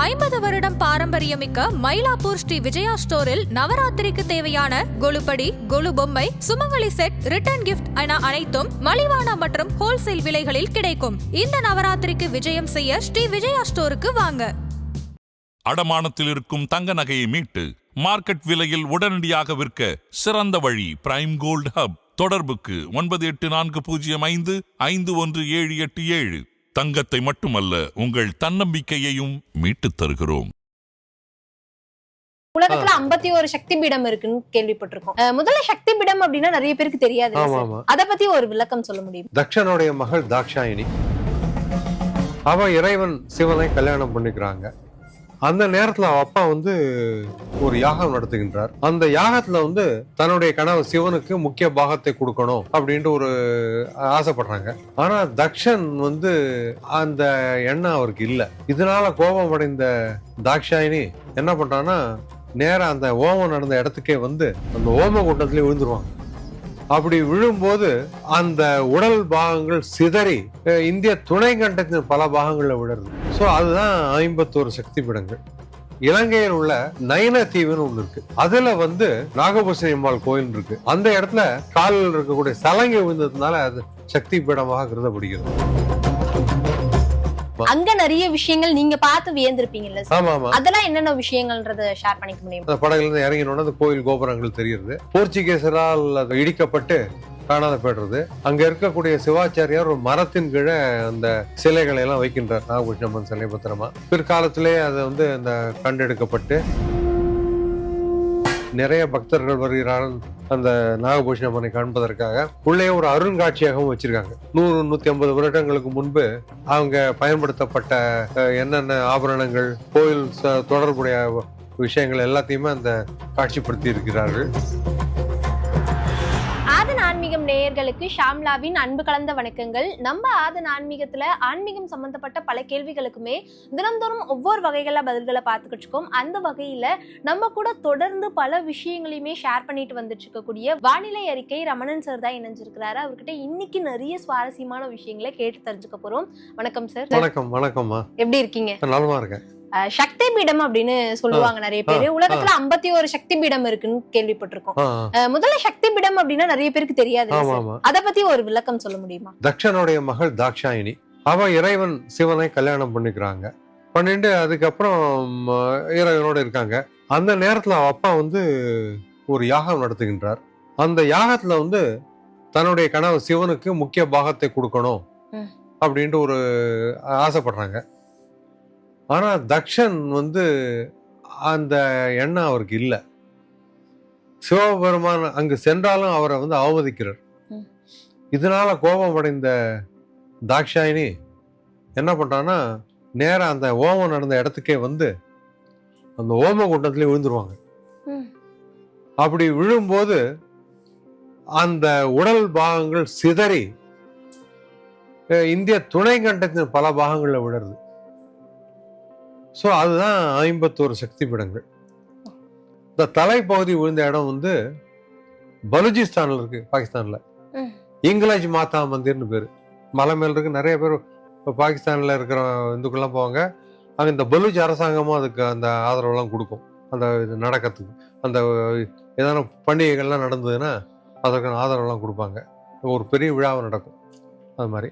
ஐம்பது வருடம் பாரம்பரியமிக்க மயிலாப்பூர் ஸ்ரீ விஜயா ஸ்டோரில் நவராத்திரிக்கு தேவையான கொலுபடி கொலு பொம்மை சுமங்கலி செட் ரிட்டர்ன் கிஃப்ட் என அனைத்தும் மலிவான மற்றும் ஹோல்சேல் விலைகளில் கிடைக்கும். இந்த நவராத்திரிக்கு விஜயம் செய்ய ஸ்ரீ விஜயா ஸ்டோருக்கு வாங்க. அடமானத்தில் இருக்கும் தங்க நகையை மீட்டு மார்க்கெட் விலையில் உடனடியாக விற்க சிறந்த வழி பிரைம் கோல்ட் ஹப் தொடர்புக்கு ஒன்பது எட்டு நான்கு பூஜ்ஜியம் ஐந்து ஐந்து ஒன்று ஏழு எட்டு ஏழு. தங்கத்தை மட்டுமல்ல உங்கள் தன்னம்பிக்கையையும் மீட்டுத் தருகிறோம். உலகத்துல ஐம்பத்தி ஒரு சக்தி பீடம் இருக்குன்னு கேள்விப்பட்டிருக்கோம். முதல்ல சக்தி பீடம் அப்படின்னா நிறைய பேருக்கு தெரியாது. அத பத்தி ஒரு விளக்கம் சொல்ல முடியும்? தக்ஷனுடைய மகள் தாக்ஷாயினி அவ இறைவன் சிவனை கல்யாணம் பண்ணிக்கிறாங்க. அந்த நேரத்துல அவ அப்பா வந்து ஒரு யாகம் நடத்துகின்றார். அந்த யாகத்துல வந்து தன்னுடைய கணவர் சிவனுக்கு முக்கிய பாகத்தை கொடுக்கணும் அப்படின்ட்டு ஒரு ஆசைப்படுறாங்க. ஆனா தக்ஷன் வந்து அந்த எண்ணம் அவருக்கு இல்லை. இதனால கோபம் அடைந்த தாக்ஷாயினி என்ன பண்றான்னா நேரம் அந்த ஓமம் நடந்த இடத்துக்கே வந்து அந்த ஓம கூட்டத்திலே விழுந்துருவாங்க. அப்படி விழும்போது அந்த உடல் பாகங்கள் சிதறி இந்திய துணை கண்டத்தின் பல பாகங்களில் விழுது ஸோ அதுதான் ஐம்பத்தோரு சக்தி பீடங்கள் இலங்கையில் உள்ள நயன தீவுன்னு ஒண்ணு இருக்கு. அதுல வந்து நாகபூஷணி அம்மாள் கோயில் இருக்கு. அந்த இடத்துல காலில் இருக்கக்கூடிய சலங்கை விழுந்ததுனால அது சக்தி பீடமாக கருதப்படுகிறது. அங்க நிறைய விஷயங்கள் நீங்க பார்த்து வியந்திருப்பீங்கல்ல ஆமா ஆமா. அதெல்லாம் என்னென்ன விஷயங்கள்ன்றத ஷேர் பண்ணிக்க முடியும்? அந்த படகுல இருந்து இறங்கினோட அந்த கோயில் கோபுரங்கள் தெரியுது. போர்ச்சுகீசரால் அது இடிக்கப்பட்டு காணாத போயிடுறது அங்க இருக்கக்கூடிய சிவாச்சாரியார் ஒரு மரத்தின் கீழே அந்த சிலைகளை எல்லாம் வைக்கின்றார் நாகபூஷணம்மன் சிலை பத்திரமா பிற்காலத்திலே அது வந்து அந்த கண்டெடுக்கப்பட்டு நிறைய பக்தர்கள் வருகிறார்கள். அந்த நாகபூஷண அம்மனை காண்பதற்காக உள்ளே ஒரு அருங்காட்சியகம் வச்சிருக்காங்க. நூறு நூத்தி ஐம்பது வருடங்களுக்கு முன்பு அவங்க பயன்படுத்தப்பட்ட என்னென்ன ஆபரணங்கள் கோயில் தொடர்புடைய விஷயங்கள் எல்லாத்தையுமே அந்த காட்சிப்படுத்தி இருக்கிறார்கள். ஆன்மீகம் நேயர்களுக்கு ஷாம்லாவின் அன்பு கலந்த வணக்கங்கள். நம்ம ஆதன் ஆன்மீகத்துல ஆன்மீகம் சம்பந்தப்பட்ட பல கேள்விகளுக்குமே தினம்தோறும் ஒவ்வொரு வகைகள பதில்களை பார்த்துக்கிட்டு இருக்கோம். அந்த வகையில நம்ம கூட தொடர்ந்து பல விஷயங்களையுமே ஷேர் பண்ணிட்டு வந்துட்டு இருக்கக்கூடிய வானிலை அறிக்கை ரமணன் சார் தான் இணைஞ்சிருக்கிறாரு. அவர்கிட்ட இன்னைக்கு நிறைய சுவாரஸ்யமான விஷயங்களை கேட்டு தெரிஞ்சுக்க போறோம். வணக்கம் சார் வணக்கம் வணக்கம்மா. எப்படி இருக்கீங்க? நலமா இருக்கேன். சக்தி பீடம் அப்படின்னு சொல்லுவாங்க நிறைய பேரு. உலகத்துல ஐம்பத்தி ஒரு சக்தி பீடம் இருக்குன்னு கேள்விப்பட்டிருக்கோம். முதல்ல சக்தி பீடம் அப்படின்னா நிறைய பேருக்கு தெரியாது. அத பத்தி ஒரு விளக்கம் சொல்ல முடியுமா? தக்ஷனுடைய மகள் தாக்ஷாயினி அவ இறைவன் சிவனை கல்யாணம் பண்ணிக்கிறாங்க. பண்ணிட்டு அதுக்கப்புறம் இறைவனோட இருக்காங்க. அந்த நேரத்துல அவ அப்பா வந்து ஒரு யாகம் நடத்துகின்றார். அந்த யாகத்துல வந்து தன்னுடைய கணவர் சிவனுக்கு முக்கிய பாகத்தை கொடுக்கணும். அப்படின்ட்டு ஒரு ஆசைப்படுறாங்க. ஆனா தக்ஷன் வந்து அந்த எண்ணம் அவருக்கு இல்ல சிவபெருமான் அங்கு சென்றாலும் அவரை வந்து அவமதிக்கிறார். இதனால கோபம் அடைந்த தாக்ஷாயினி என்ன பண்றான்னா நேரா அந்த ஓமம் நடந்த இடத்துக்கே வந்து அந்த ஓம கூட்டத்திலே விழுந்துருவாங்க. அப்படி விழும்போது அந்த உடல் பாகங்கள் சிதறி இந்திய துணை கண்டத்தின் பல பாகங்கள்ல விடுறது ஸோ அதுதான் ஐம்பத்தோரு சக்தி பீடங்கள் இந்த தலைப்பகுதி விழுந்த இடம் வந்து பலுச்சிஸ்தான்ல இருக்கு பாகிஸ்தான்ல. இங்கிலாஜ் மாதா மந்திர்னு பேரு. மலை மேல இருக்கு நிறைய பேர் இப்போ பாகிஸ்தான்ல இருக்கிற இந்துக்கெல்லாம் போவாங்க. அங்க இந்த பலூச் அரசாங்கமும் அதுக்கு அந்த ஆதரவெல்லாம் கொடுக்கும். அந்த இது நடக்கிறதுக்கு. அந்த ஏதாவது பண்டிகைகள்லாம் நடந்ததுன்னா அதற்கான ஆதரவெல்லாம் கொடுப்பாங்க. ஒரு பெரிய விழாவும் நடக்கும். அது மாதிரி.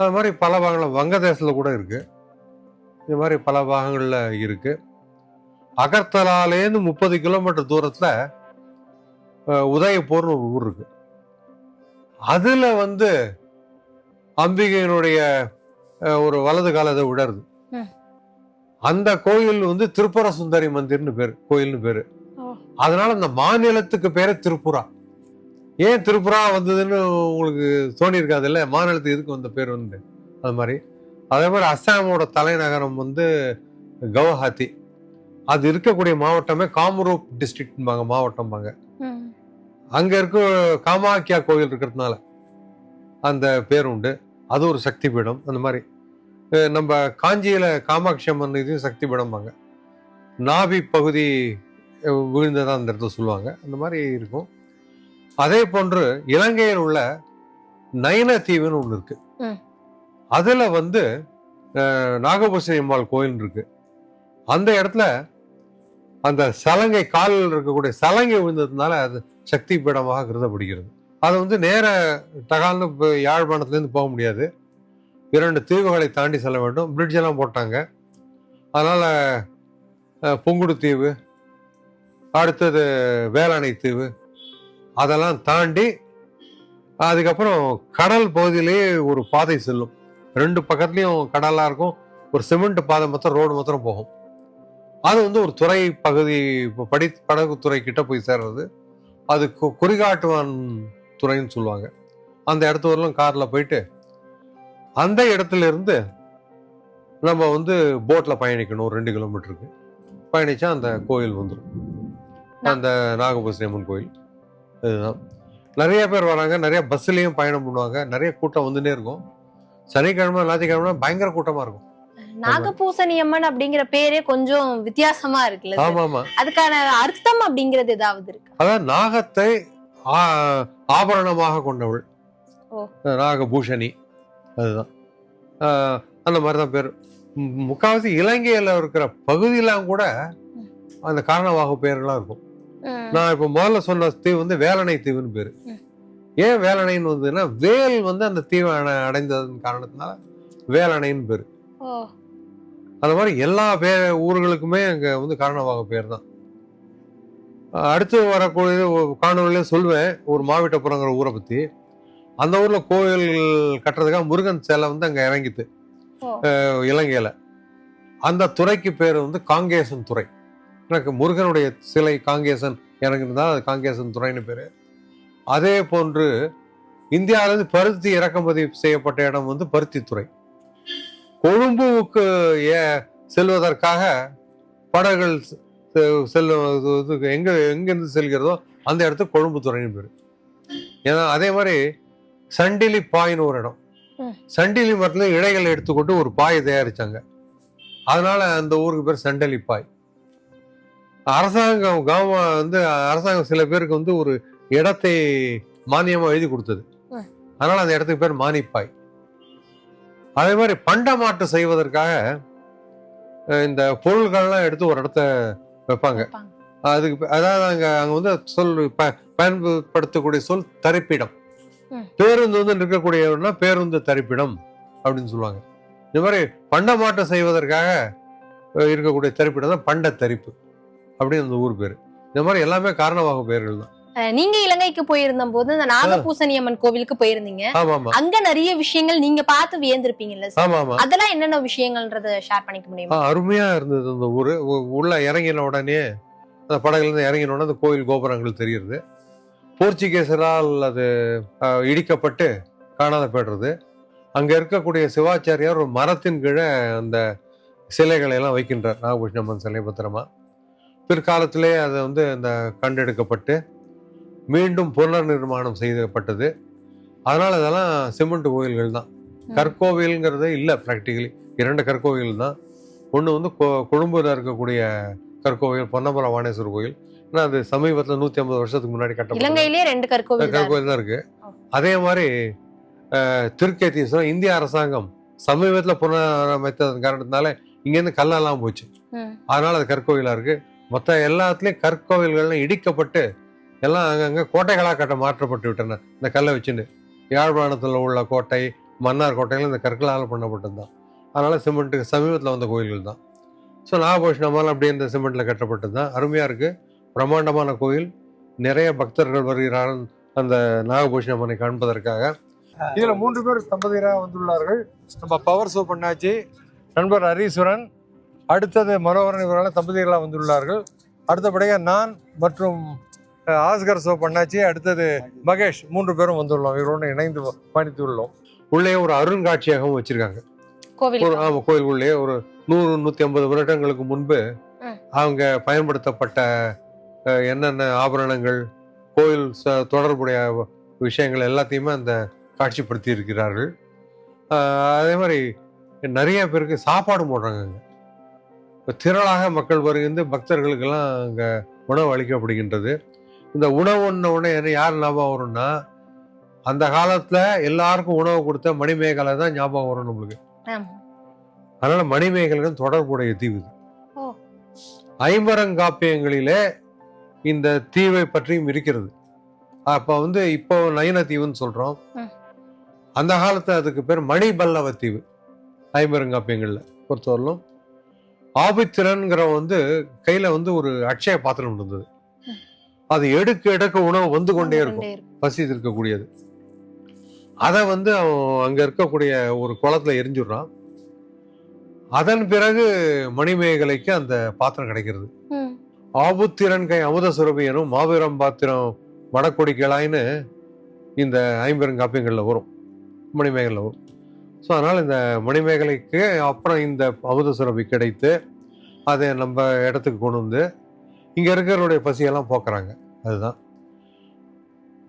அது மாதிரி பல பாகங்கள் வங்கதேசத்தில் கூட இருக்கு. இது மாதிரி பல பாகங்களில் இருக்கு. அகர்த்தலாலேருந்து முப்பது கிலோமீட்டர் தூரத்தில் உதயபூர்னு ஒரு ஊர் இருக்கு. அதுல வந்து அம்பிகையினுடைய ஒரு வலது காலத்தை விடருது. அந்த கோயில் வந்து திருப்புர சுந்தரி மந்திர்னு பேரு கோயில்னு பேரு. அதனால அந்த மாநிலத்துக்கு பேரு திருப்புரா. ஏன் திருப்புரா வந்ததுன்னு உங்களுக்கு தோணி இருக்காது இல்ல? மாநிலத்துக்கு எதுக்கு வந்த பேர் வந்து? அது மாதிரி. அதே மாதிரி அஸ்ஸாமோட தலைநகரம் வந்து கவுஹாத்தி. அது இருக்கக்கூடிய மாவட்டமே காமரூப் டிஸ்ட்ரிக்ட்பாங்க மாவட்டம்பாங்க. அங்க இருக்க காமாக்கியா கோயில் இருக்கிறதுனால அந்த பேர் உண்டு. அது ஒரு சக்தி பீடம் அந்த மாதிரி. நம்ம காஞ்சியில காமாட்சி அம்மன் இதையும் சக்தி பீடம்பாங்க நாபி பகுதி அஹ், விழுந்ததா அந்த இடத்துல சொல்லுவாங்க. அந்த மாதிரி இருக்கும். அதே போன்று இலங்கையில் உள்ள நயன தீவுன்னு ஒண்ணு இருக்கு. அதில் வந்து அஹ், நாகபூஷணி அம்மாள் கோயில் இருக்கு. அந்த இடத்துல அந்த சலங்கை காலில் இருக்கக்கூடிய சலங்கை விழுந்ததுனால அது சக்தி பீடமாக கருதப்படுகிறது. அது வந்து நேர தகால்னு இப்போ யாழ்ப்பாணத்துலேருந்து போக முடியாது. இரண்டு தீவுகளை தாண்டி செல்ல வேண்டும். பிரிட்ஜ் எல்லாம் போட்டாங்க. அதனால் புங்குடு தீவு அடுத்தது வேளாணை தீவு அதெல்லாம் தாண்டி அதுக்கப்புறம் கடல் பகுதியிலேயே ஒரு பாதை செல்லும். ரெண்டு பக்கத்துலயும் கடலா இருக்கும். ஒரு சிமெண்ட் பாதை மொத்தம் ரோடு மொத்தம் போகும். அது வந்து ஒரு துறை பகுதி இப்போ படி படகு துறை கிட்ட போய் சேர்றது. அது கு- குறிகாட்டுவான் துறைன்னு சொல்லுவாங்க. அந்த இடத்து வரலும் கார்ல போயிட்டு அந்த இடத்துல இருந்து நம்ம வந்து போட்ல பயணிக்கணும் ஒரு ரெண்டு கிலோமீட்டருக்கு. பயணிச்சா அந்த கோயில் வந்துடும் அந்த நாகபூசணி அம்மன் கோயில். இதுதான் நிறைய பேர் வராங்க நிறைய பஸ்லயும் பயணம் பண்ணுவாங்க நிறைய கூட்டம் வந்துட்டே இருக்கும். சனிக்கிழமை ஞாயிற்றுக்கிழமை பயங்கர கூட்டமா இருக்கும். நாகபூசணி அம்மன் அப்படிங்கிற பேரே கொஞ்சம் வித்தியாசமா இருக்குல்ல? ஆமா ஆமா. அதுக்கான அர்த்தம் அப்படிங்கிறது ஏதாவது இருக்கு? அதான் நாகத்தை ஆபரணமாக கொண்டவள். நாகபூஷணி. அதுதான். அந்த மாதிரி தான் பேர் முக்காவாசி இலங்கையில இருக்கிற பகுதியெல்லாம் கூட அந்த காரணவாக பெயர்களாம் இருக்கும். நான் இப்ப முதல்ல சொன்ன தீவு வந்து வேலணை தீவுன்னு பேரு. ஏன் வேலணைன்னு வந்ததுன்னா வேல் வந்து அந்த தீவை அடை- அடைந்ததன் காரணத்தினால வேலணைன்னு பேரு. ஓ. அந்த மாதிரி எல்லா பே ஊர்களுக்குமே அங்க வந்து காரணவாக பேர் தான். அடுத்து வரக்கூடிய காணொலியில சொல்லுவேன் ஒரு மாவட்டப்புறங்கிற ஊரை பத்தி. அந்த ஊர்ல கோயில் கட்டுறதுக்காக முருகன் சிலை வந்து அங்க இறங்கித்து. அஹ் இலங்கையில. அந்த துறைக்கு பேர் வந்து காங்கேசன் துறை. எனக்கு முருகனுடைய சிலை காங்கேசன் இறங்கியிருந்தா அது காங்கேசன் துறைன்னு பேரு. அதே போன்று இந்தியாவிலிருந்து பருத்தி இறக்குமதி செய்யப்பட்ட இடம் வந்து பருத்தி துறை கொழும்புவுக்கு ஏ செல்வதற்காக படகுகள் செல்லும் எங்க எங்கிருந்து செல்கிறதோ அந்த இடத்துக்கு கொழும்பு துறைன்னு பேரு. ஏன்னா அதே மாதிரி சண்டிலி பாய்னு ஒரு இடம். சண்டிலி மரத்துல இழைகளை எடுத்துக்கொண்டு ஒரு பாயை தயாரிச்சாங்க. அதனால அந்த ஊருக்கு பேர் சண்டலி பாய் அரசாங்கம் கவர்மெண்ட் வந்து அரசாங்கம் சில பேருக்கு வந்து ஒரு இடத்தை மானியமா எழுதி கொடுத்தது. அதனால அந்த இடத்துக்கு பேர் மானிப்பாய். அதே மாதிரி பண்டமாட்டு செய்வதற்காக இந்த பொருள்கள்லாம் எடுத்து ஒரு இடத்த வைப்பாங்க. அதுக்கு அதாவது அங்க அங்க வந்து சொல் பயன்படுத்தக்கூடிய சொல் தரிப்பிடம். பேருந்து வந்து நிற்கக்கூடியவர்னா பேருந்து தரிப்பிடம் அப்படின்னு சொல்லுவாங்க. இந்த மாதிரி பண்டமாட்டம் செய்வதற்காக இருக்கக்கூடிய தரிப்பிடம் தான் பண்ட தரிப்பு அப்படின்னு அந்த ஊர் பேரு. இந்த மாதிரி எல்லாமே காரணமாக பெயர்கள் தான். நீங்க இலங்கைக்கு போயிருந்த போது இந்த நாகபூசணி அம்மன் கோவிலுக்கு போயிருந்தீங்க. அங்க நிறைய விஷயங்கள் நீங்க பார்த்து வியந்திருப்பீங்கல்ல அதெல்லாம் என்னென்ன விஷயங்கள்ன்றத ஷேர் பண்ணிக்க முடியுமா? அருமையா இருந்தது அந்த ஊரு. உள்ள இறங்கின உடனே அந்த படகுல இருந்து இறங்கின உடனே அந்த கோயில் கோபுரங்கள் தெரியுது போர்ச்சுகீசரால் அது இடிக்கப்பட்டு காணாத போயிடுறது அங்க இருக்கக்கூடிய சிவாச்சாரியார் ஒரு மரத்தின் கீழே அந்த சிலைகளை எல்லாம் வைக்கின்றார். நாகபூஷணம்மன் சிலை பத்திரமா. பிற்காலத்திலே அது வந்து அந்த கண்டெடுக்கப்பட்டு மீண்டும் புனர் நிர்மாணம் செய்யப்பட்டது அதனால இதெல்லாம் சிமெண்ட் கோயில்கள் தான். கற்கோவில்ங்கிறதே இல்லை ப்ராக்டிகலி இரண்டு கற்கோவில் தான். ஒன்று வந்து கொ- கொழும்புல இருக்கக்கூடிய கற்கோவில் பொன்னமலை வாணேஸ்வரர் கோயில். ஏன்னா அது சமீபத்தில் நூற்றி ஐம்பது வருஷத்துக்கு முன்னாடி இலங்கையிலேயே ரெண்டு கற்கோவில். கற்கோவில் தான் இருக்கு. அதே மாதிரி அஹ், திருக்கேதீஸ்வரம் இந்திய அரசாங்கம் சமீபத்தில் புனரமைத்ததன் காரணத்தினால இங்கேருந்து கல்லெல்லாம் போச்சு. அதனால அது கற்கோவிலா இருக்கு. மொத்த எல்லாத்துலயும் கற்கோவில்கள்லாம் இடிக்கப்பட்டு எல்லாம் அங்கங்கே கோட்டைகளாக கட்ட மாற்றப்பட்டு விட்டன. இந்த கல்லை வச்சுன்னு. யாழ்ப்பாணத்தில் உள்ள கோட்டை மன்னார் கோட்டைகள் இந்த கற்களால் பண்ணப்பட்டது தான் அதனால் சிமெண்ட்டுக்கு சமீபத்தில் வந்த கோயில்கள் தான். ஸோ நாகபூஷணமால் அப்படியே இந்த சிமெண்ட்டில் கட்டப்பட்டது தான் அருமையாக இருக்குது பிரம்மாண்டமான கோயில். நிறைய பக்தர்கள் வருகிறார்கள் அந்த நாகபூஷணம்மனை காண்பதற்காக. இதுல மூன்று பேர் தம்பதியராக வந்துள்ளார்கள். நம்ம பவர் ஷோ பண்ணாச்சு. நண்பர் ஹரீஸ்வரன் அடுத்தது மனோகரன் இவர்களால் தம்பதியர்களாக வந்துள்ளார்கள். அடுத்தபடியாக நான் மற்றும் ஆஸ்கர் சோ பண்ணாச்சு. அடுத்தது மகேஷ் மூன்று பேரும் வந்துள்ளோம். இவரோடு இணைந்து பயணித்துள்ளோம். உள்ளே ஒரு அருங்காட்சியகம் வச்சிருக்காங்க. ஒரு ஆமா கோயில் உள்ளே ஒரு நூறு நூத்தி ஐம்பது வருடங்களுக்கு முன்பு. அவங்க பயன்படுத்தப்பட்ட என்னென்ன ஆபரணங்கள் கோயில் தொடர்புடைய விஷயங்கள் எல்லாத்தையுமே அந்த காட்சிப்படுத்தி இருக்கிறார்கள். அதே மாதிரி நிறைய பேருக்கு சாப்பாடு போடுறாங்க அங்க. திரளாக மக்கள் வருகின்ற பக்தர்களுக்கெல்லாம் அங்க உணவு அளிக்கப்படுகின்றது. இந்த உணவு உண்ண உடனே என்ன யார் ஞாபகம் வரும்னா அந்த காலத்துல எல்லாருக்கும் உணவு கொடுத்த மணிமேகலை தான் ஞாபகம் வரும் நம்மளுக்கு. அதனால மணிமேகலுடன் தொடர்புடைய தீவு இது. ஐம்பரங்காப்பியங்களிலே இந்த தீவை பற்றியும் இருக்கிறது அப்ப வந்து இப்போ நயன தீவுன்னு சொல்றோம். அந்த காலத்து அதுக்கு பேர் மணிபல்லவ தீவு ஐம்பெருங்காப்பியங்கள்ல பொறுத்தவரையிலும் ஆபித்திரன்கிற வந்து கையில வந்து ஒரு அட்சய பாத்திரம் இருந்தது. அது எடுக்க எடுக்க உணவு வந்து கொண்டே இருக்கும். பசி இருக்கக்கூடியது அதை வந்து அவன் அங்க இருக்கக்கூடிய ஒரு குளத்துல எரிஞ்சுடுறான். அதன் பிறகு மணிமேகலைக்கு அந்த பாத்திரம் கிடைக்கிறது. ஆபுத்திரன் கை அமுத சுரபி எனும் மாபெரும் பாத்திரம் வடக்கொடி கிளாயின்னு இந்த ஐம்பெருங்காப்பியங்கள்ல வரும். மணிமேகலையில் வரும். ஸோ அதனால் இந்த மணிமேகலைக்கு அப்புறம் இந்த அமுத சுரபி கிடைத்து அதை நம்ம இடத்துக்கு கொண்டு வந்து இங்கே இருக்கிறவருடைய பசியெல்லாம் போக்குறாங்க. அதுதான்.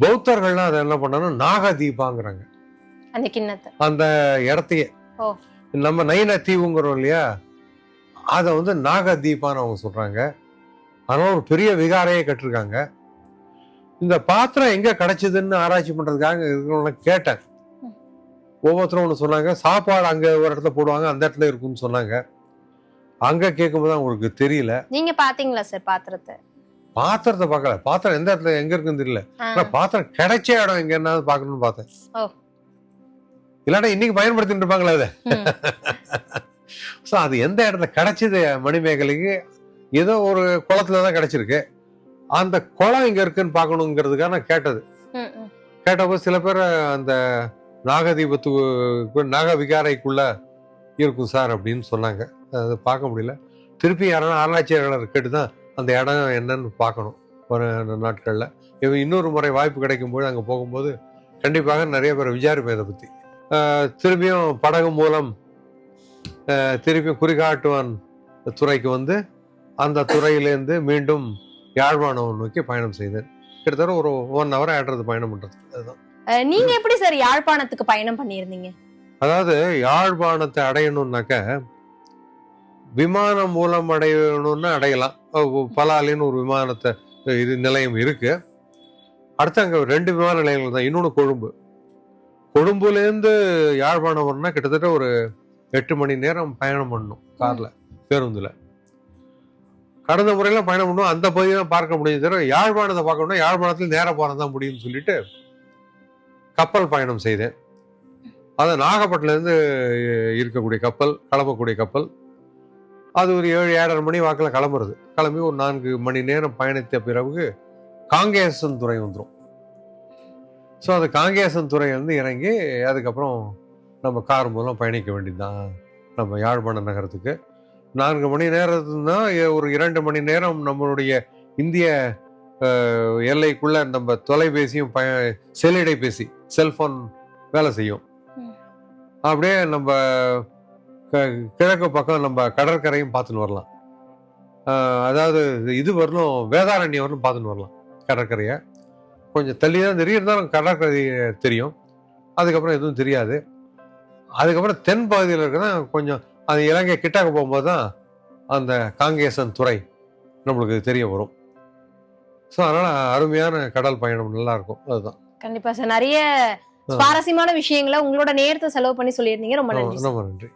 பௌத்தர்கள்லாம் அதை என்ன பண்ணாங்கன்னா நாகதீபாங்கிறாங்க. அந்த கிண்ணத்தை. அந்த இடத்தையே. நம்ம நைன தீவுங்கிறோம் இல்லையா? அதை வந்து நாகதீபான்னு அவங்க சொல்றாங்க. அதனால ஒரு பெரிய விகாரையே கட்டிருக்காங்க. இந்த பாத்திரம் எங்க கிடைச்சதுன்னு ஆராய்ச்சி பண்றதுக்காக இருக்கிறவங்கள கேட்டேன். ஒவ்வொருத்தரும் ஒன்று சொன்னாங்க. சாப்பாடு அங்க ஒரு இடத்துல போடுவாங்க அந்த இடத்துல இருக்கும்னு சொன்னாங்க. அங்க கேட்கும்போது அவங்களுக்கு தெரியல. நீங்க பாத்தீங்களா சார் பாத்திரத்தை? பாத்திரத்தை பார்க்கல பாத்திரம் எந்த இடத்துல எங்க இருக்குன்னு தெரியல. ஆனா பாத்திரம் கிடைச்ச இடம் எங்க என்ன பார்க்கணும்னு பார்த்தேன். இல்லாட்டா இன்னைக்கு பயன்படுத்திட்டு இருப்பாங்களே அதை. ஸோ அது எந்த இடத்துல கிடைச்சது மணிமேகலைக்கு? ஏதோ ஒரு குளத்துல தான் கிடைச்சிருக்கு. அந்த குளம் இங்க இருக்குன்னு பார்க்கணுங்கிறதுக்காக நான் கேட்டது. கேட்டப்போ சில பேர் அந்த நாகதீபத்து நாக விகாரைக்குள்ள இருக்கும் சார் அப்படின்னு சொன்னாங்க. அது பார்க்க முடியல. திருப்பி யாரான ஆராய்ச்சியாளர் கேட்டு தான் அந்த இடம் என்னன்னு பார்க்கணும். ஒரு நாட்களில். இவன் இன்னொரு முறை வாய்ப்பு கிடைக்கும்போது அங்கே போகும்போது கண்டிப்பாக நிறைய பேர் விசாரிப்பேன் இதை பற்றி திரும்பியும் படகு மூலம் ஆஹ், திருப்பியும் குறிகாட்டுவான் துறைக்கு வந்து அந்த துறையிலேருந்து மீண்டும் யாழ்ப்பாணம் நோக்கி பயணம் செய்தேன். கிட்டத்தட்ட ஒரு ஒன் ஹவர் ஆடுறது பயணம் பண்ணுறது அதுதான். நீங்க எப்படி சார் யாழ்ப்பாணத்துக்கு பயணம் பண்ணியிருந்தீங்க? அதாவது யாழ்ப்பாணத்தை அடையணும்னாக்க விமானம் மூலம் அடையணும்னு அடையலாம். பலாலின்னு ஒரு விமானத்தை இது நிலையம் இருக்கு. அடுத்து அங்கே ரெண்டு விமான நிலையங்கள் தான். இன்னொன்று கொழும்பு. கொழும்புலேருந்து யாழ்ப்பாணம் வரணும்னா கிட்டத்தட்ட ஒரு எட்டு மணி நேரம் பயணம் பண்ணணும் காரில் பேருந்தில். கடந்த முறையில் பயணம் பண்ணுவோம் அந்த பகுதியை பார்க்க முடியும் தவிர யாழ்ப்பாணத்தை பார்க்கணும்னா யாழ்ப்பாணத்தில் நேராக போகிறதான் தான் முடியும்னு சொல்லிட்டு கப்பல் பயணம் செய்தேன். அது நாகப்பட்டினத்துலேருந்து இருக்கக்கூடிய கப்பல் கிளம்பக்கூடிய கப்பல். அது ஒரு ஏழு ஏழரை மணி வாக்கில் கிளம்புறது. கிளம்பி ஒரு நான்கு மணி நேரம் பயணித்த பிறகு காங்கேசன் துறை வந்துடும் ஸோ அது காங்கேசன் துறை வந்து இறங்கி அதுக்கப்புறம் நம்ம கார் மூலம் பயணிக்க வேண்டியதுதான். நம்ம யாழ்ப்பாணம் நகரத்துக்கு. நான்கு மணி நேரத்துனா ஒரு இரண்டு மணி நேரம் நம்மளுடைய இந்திய எல்லைக்குள்ள நம்ம தொலைபேசியும் பய செல்லிடைபேசி செல்ஃபோன் வேலை செய்யும். அப்படியே நம்ம க- கிழக்கு பக்கம் நம்ம கடற்கரையும் பார்த்துன்னு வரலாம். அதாவது இது வரலும் வேதாரண்யம் வரலும் பார்த்துன்னு வரலாம் கடற்கரையை. கொஞ்சம் தள்ளி தான் தெரியும். இருந்தாலும் கடற்கரை தெரியும். அதுக்கப்புறம் எதுவும் தெரியாது. அதுக்கப்புறம் தென் பகுதியில் இருக்கிறதா கொஞ்சம் அது இலங்கை கிட்டாக்க போகும்போது தான் அந்த காங்கேசன் துறை நம்மளுக்கு தெரிய வரும். ஸோ அதனால் அருமையான கடல் பயணம் நல்லாயிருக்கும். அதுதான். கண்டிப்பாக சார். நிறைய சுவாரஸ்யமான விஷயங்களை உங்களோட நேரத்தை செலவு பண்ணி சொல்லியிருந்தீங்க. ரொம்ப நன்றி. ரொம்ப நன்றி.